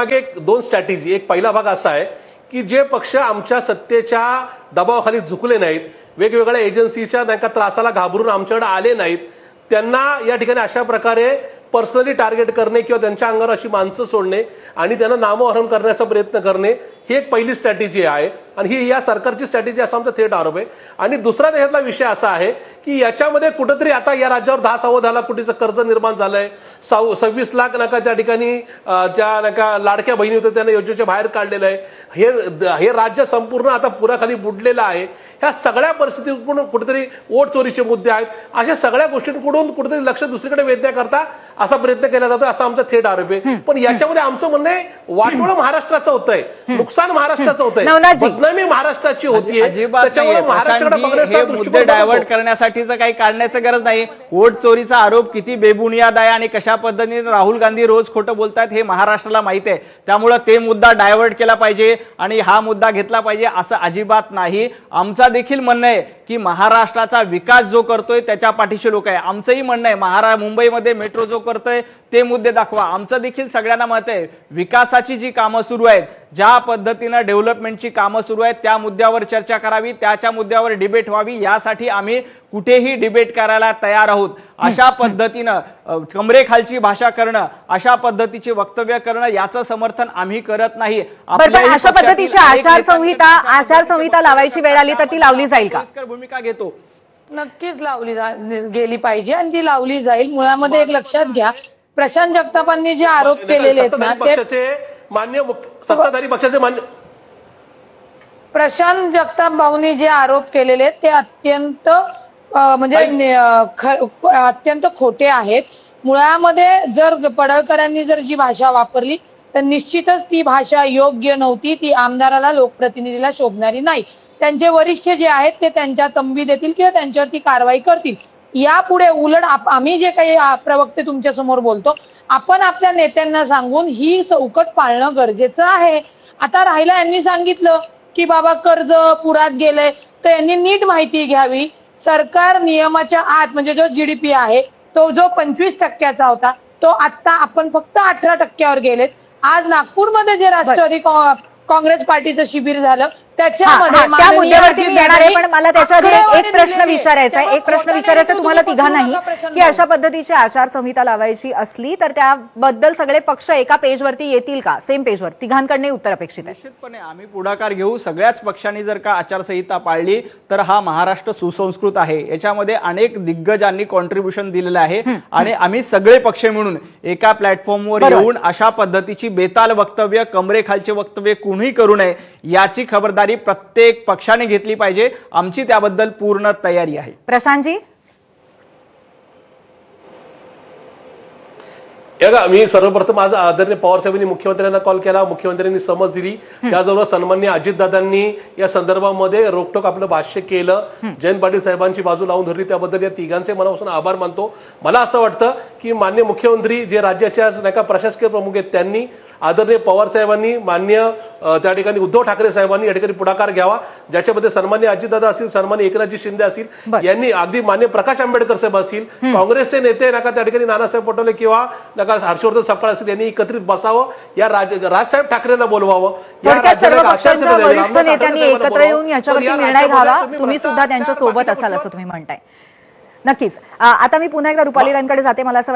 याच्यामागे एक दोन स्ट्रॅटेजी एक पहिला भाग असा आहे की जे पक्ष आमच्या सत्तेच्या दबावाखाली झुकले नाहीत वेगवेगळ्या एजन्सीच्या त्यांना त्रासाला घाबरून आमच्याकडे आले नाहीत त्यांना या ठिकाणी अशा प्रकारे पर्सनली टार्गेट करणे किंवा त्यांच्या अंगावर अशी माणसं सोडणे आणि त्यांना नामोहरण करण्याचा प्रयत्न करणे ही एक पहिली स्ट्रॅटेजी आहे. आणि ही या सरकारची स्ट्रॅटेजी असा आमचा थेट आरोप आहे. आणि दुसरा त्याच्यातला विषय असा आहे की याच्यामध्ये कुठंतरी आता या राज्यावर दहा सव्वा दहा लाख कोटीचं कर्ज निर्माण झालंय. सव सव्वीस लाख नका त्या ठिकाणी ज्या नका लाडक्या बहिणी होत्या त्यांना योजनेच्या बाहेर काढलेलं आहे. हे हे राज्य संपूर्ण आता पुराखाली बुडलेलं आहे. ह्या सगळ्या परिस्थितीतून कुठेतरी वोट चोरीचे मुद्दे आहेत. अशा सगळ्या गोष्टींकडून कुठेतरी लक्ष दुसरीकडे वेधण्याकरता असा प्रयत्न केला जातो असा आमचा थेट आरोप आहे. पण याच्यामध्ये आमचं म्हणणं आहे वाटोळं महाराष्ट्राचं होतंय. नुकसान महाराष्ट्राचं होतंय. बदनामी महाराष्ट्राची त्याच्यामुळे नाहीये. महाराष्ट्राकडे मुद्दे डायव्हर्ट. करण्यासाठीचं काही काढण्याचं गरज नाही. वोट चोरीचा आरोप किती बेबुनियाद आहे आणि कशा पद्धतीने राहुल गांधी रोज खोटं बोलतात हे महाराष्ट्राला माहिती आहे. त्यामुळं ते मुद्दा डायव्हर्ट केला पाहिजे आणि हा मुद्दा घेतला पाहिजे असं अजिबात नाही. आमचा देखील म्हणणं आहे की महाराष्ट्राचा विकास जो करतोय त्याच्या पाठीशी लोक आहे. आमचंही म्हणणं आहे महारा मुंबईमध्ये मेट्रो जो करतोय ते मुद्दे दाखवा. आमचं देखील सगळ्यांना मत आहे. विकासाची जी कामं सुरू आहेत ज्या पद्धतीनं डेव्हलपमेंटची कामं सुरू आहेत त्या मुद्द्यावर चर्चा करावी त्याच्या मुद्द्यावर डिबेट व्हावी यासाठी आम्ही कुठेही डिबेट करायला तयार आहोत. अशा पद्धतीनं कमरेखालची भाषा करणं अशा पद्धतीची वक्तव्य करणं याचं समर्थन आम्ही करत नाही. अशा पद्धतीची आचारसंहिता आचारसंहिता लावायची वेळ आली तर ती लावली जाईल का? भूमिका घेतो. नक्कीच लावली गेली पाहिजे आणि ती लावली जाईल. मुळामध्ये एक लक्षात घ्या. प्रशांत जगतापांनी जे आरोप केलेले आहेत ना ते पक्षाचे मान्य सत्ताधारी पक्षाचे मान्य प्रशांत जगताप भाऊनी जे आरोप केलेले ते अत्यंत म्हणजे अत्यंत खोटे आहेत. मुळामध्ये जर पडळकरांनी जर जी भाषा वापरली तर निश्चितच ती भाषा योग्य नव्हती. ती आमदाराला लोकप्रतिनिधीला शोभणारी नाही. त्यांचे वरिष्ठ जे आहेत ते त्यांच्या तंबी देतील किंवा त्यांच्यावरती कारवाई करतील. यापुढे उलट आम्ही जे काही प्रवक्ते तुमच्यासमोर बोलतो आपण आपल्या नेत्यांना सांगून ही चौकट पाळणं गरजेचं आहे. आता राहिला यांनी सांगितलं की बाबा कर्ज पुरात गेलंय तर यांनी नीट माहिती घ्यावी. सरकार नियमाच्या आत म्हणजे जो जीडीपी आहे तो जो पंचवीस टक्क्याचा होता तो आता आपण फक्त अठरा टक्क्यावर गेलेत. आज नागपूरमध्ये जे राष्ट्रवादी काँ- काँग्रेस पार्टीचं शिबिर झालं त्याच्यामध्ये हा, त्या माननीय मुद्द्यावरती मी येणार आहे पण मला त्याच्या आधी एक- प्रश्न. विचारायचा आहे. एक प्रश्न विचारायचा तुम्हाला तुम्ही तिघांनाही की अशा पद्धतीची आचारसंहिता लावायची असली तर त्याबद्दल सगळे पक्ष एका पेजवरती येतील का? सेम पेजवर. तिघांकडनं उत्तर अपेक्षित आहे. निश्चितपणे आम्ही पुढाकार घेऊ. सगळ्याच पक्षांनी जर का आचारसंहिता पाळली तर हा महाराष्ट्र सुसंस्कृत आहे. याच्यामध्ये अनेक दिग्गजांनी कॉन्ट्रीब्युशन दिलेलं आहे आणि आम्ही सगळे पक्ष मिळून एका प्लॅटफॉर्मवर. येऊन अशा पद्धतीची बेताल वक्तव्य कमरेखालचे वक्तव्य कुणीही करू नये याची खबरदारी प्रत्येक पक्षाने घेतली पाहिजे. आमची त्याबद्दल पूर्ण तयारी आहे. प्रशांतजी? हे बघा मी सर्वप्रथम आज आदरणीय पवार साहेबांनी मुख्यमंत्र्यांना कॉल केला. मुख्यमंत्र्यांनी समज दिली. त्याचबरोबर सन्मान्य अजितदादांनी या संदर्भामध्ये रोकटोक आपलं भाष्य केलं. जयंत पाटील साहेबांची बाजू लावून धरली. त्याबद्दल या तिघांचे मनापासून आभार मानतो. मला असं वाटतं की मान्य मुख्यमंत्री जे राज्याचे आज नाही का प्रशासकीय प्रमुख आहेत त्यांनी आदरणीय पवार साहेबांनी मान्य त्या ठिकाणी उद्धव ठाकरे साहेबांनी या ठिकाणी पुढाकार घ्यावा. ज्याच्यामध्ये सन्मान्य अजितदादा असतील सन्मान्य एकनाथजी शिंदे असतील. यांनी अगदी मान्य प्रकाश आंबेडकर साहेब असतील काँग्रेसचे नेते नका त्या ठिकाणी नानासाहेब पटोले किंवा नका हर्षवर्धन सपकाळ असतील यांनी एकत्रित बसावं या राज राजसाहेब ठाकरेंना बोलवावं. वरिष्ठ नेत्यांनी एकत्र. येऊन याच्यावरती निर्णय घ्यावा. तुम्ही सुद्धा त्यांच्यासोबत असाल असं तुम्ही म्हणताय. नक्कीच. आता मी पुन्हा एकदा रुपालीरांकडे जाते मला असं